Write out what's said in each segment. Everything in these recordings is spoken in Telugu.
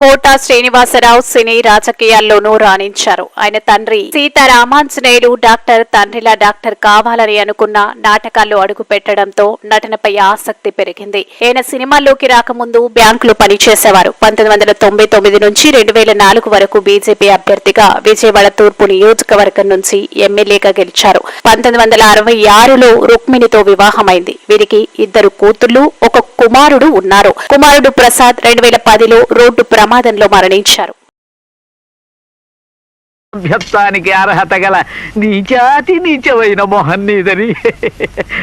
కోటా శ్రీనివాసరావు సినీ రాజకీయాల్లోనూ రాణించారు. ఆయన తండ్రి సీతారామాంజనేయుడు డాక్టర్ తండ్రిలా డాక్టర్ కావాలని అనుకున్న నాటకాల్లో అడుగు పెట్టడంతో నటనపై ఆసక్తి పెరిగింది. ఆయన సినిమాల్లోకి రాకముందు బ్యాంకులో పనిచేసేవారు. పంతొమ్మిది వందల తొంభై తొమ్మిది నుంచి రెండు వేల నాలుగు వరకు బీజేపీ అభ్యర్థిగా విజయవాడ తూర్పు నియోజకవర్గం నుంచి ఎమ్మెల్యేగా గెలిచారు. పంతొమ్మిది వందల అరవై ఆరులో రుక్మిణితో వివాహమైంది. వీరికి ఇద్దరు కూతుళ్ళు ఒక కుమారుడు ఉన్నారు. కుమారుడు ప్రసాద్ రెండు వేల పదిలో రోడ్డు ప్రమాదంలో మరణించారు. సభ్యత్వానికి అర్హత గల నీచాతి నీచమైన మొహన్ నీదని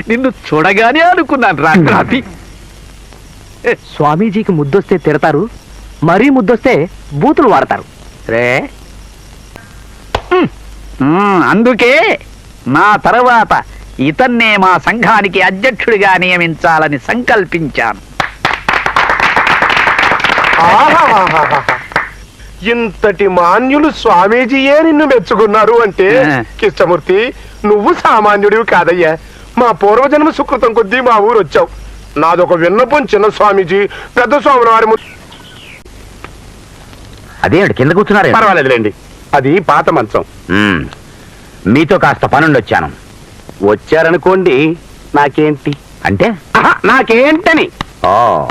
నిన్ను చూడగానే అనుకున్నాను రాత్రి స్వామీజీకి ముద్దొస్తే తిడతారు మరీ ముద్దొస్తే బూతులు వాడతారు. రే. అందుకే నా తర్వాత ఇతన్నే మా సంఘానికి అధ్యక్షుడిగా నియమించాలని సంకల్పించాను. ఇంతటి మాన్యులు స్వామీజీయే నిన్ను మెచ్చుకున్నారు అంటే. కృష్ణమూర్తి నువ్వు సామాన్యుడివి కాదయ్యా. మా పూర్వజన్మ సుకృతం కొద్దీ మా ఊరు వచ్చావు నాదొక విన్నపం చిన్న స్వామీజీ పెద్ద స్వాముల వారి ము- అదే కింద కూర్చున్నారు పర్వాలేదులేండి. అది పాత మంచం. మీతో కాస్త పనుండి వచ్చాను వచ్చారనుకోండి నాకేంటి? అంటే? నాకేంటని? ఓ.